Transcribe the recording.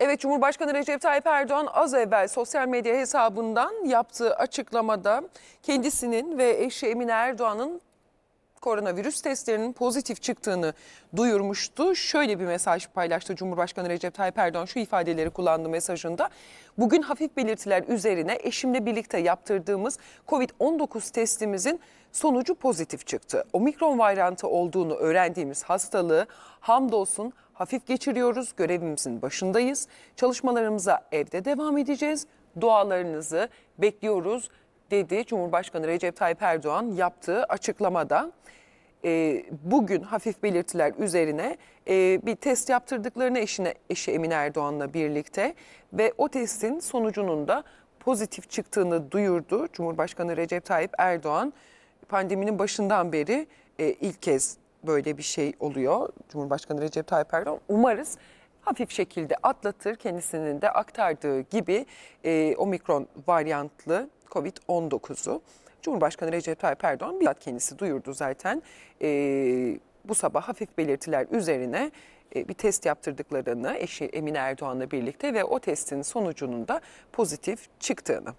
Evet Cumhurbaşkanı Recep Tayyip Erdoğan az evvel sosyal medya hesabından yaptığı açıklamada kendisinin ve eşi Emine Erdoğan'ın koronavirüs testlerinin pozitif çıktığını duyurmuştu. Şöyle bir mesaj paylaştı Cumhurbaşkanı Recep Tayyip Erdoğan şu ifadeleri kullandı mesajında. Bugün hafif belirtiler üzerine eşimle birlikte yaptırdığımız COVID-19 testimizin sonucu pozitif çıktı. Omikron varyantı olduğunu öğrendiğimiz hastalığı hamdolsun hafif geçiriyoruz. Görevimizin başındayız. Çalışmalarımıza evde devam edeceğiz. Dualarınızı bekliyoruz dedi Cumhurbaşkanı Recep Tayyip Erdoğan yaptığı açıklamada. Ee, bugün hafif belirtiler üzerine e, bir test yaptırdıklarını eşine, eşi Emine Erdoğan'la birlikte ve o testin sonucunun da pozitif çıktığını duyurdu. Cumhurbaşkanı Recep Tayyip Erdoğan pandeminin başından beri e, ilk kez böyle bir şey oluyor. Cumhurbaşkanı Recep Tayyip Erdoğan umarız hafif şekilde atlatır kendisinin de aktardığı gibi e, omikron varyantlı COVID-19'u. Cumhurbaşkanı Recep Tayyip Erdoğan bizzat kendisi duyurdu zaten. E, bu sabah hafif belirtiler üzerine e, bir test yaptırdıklarını eşi Emine Erdoğan'la birlikte ve o testin sonucunun da pozitif çıktığını.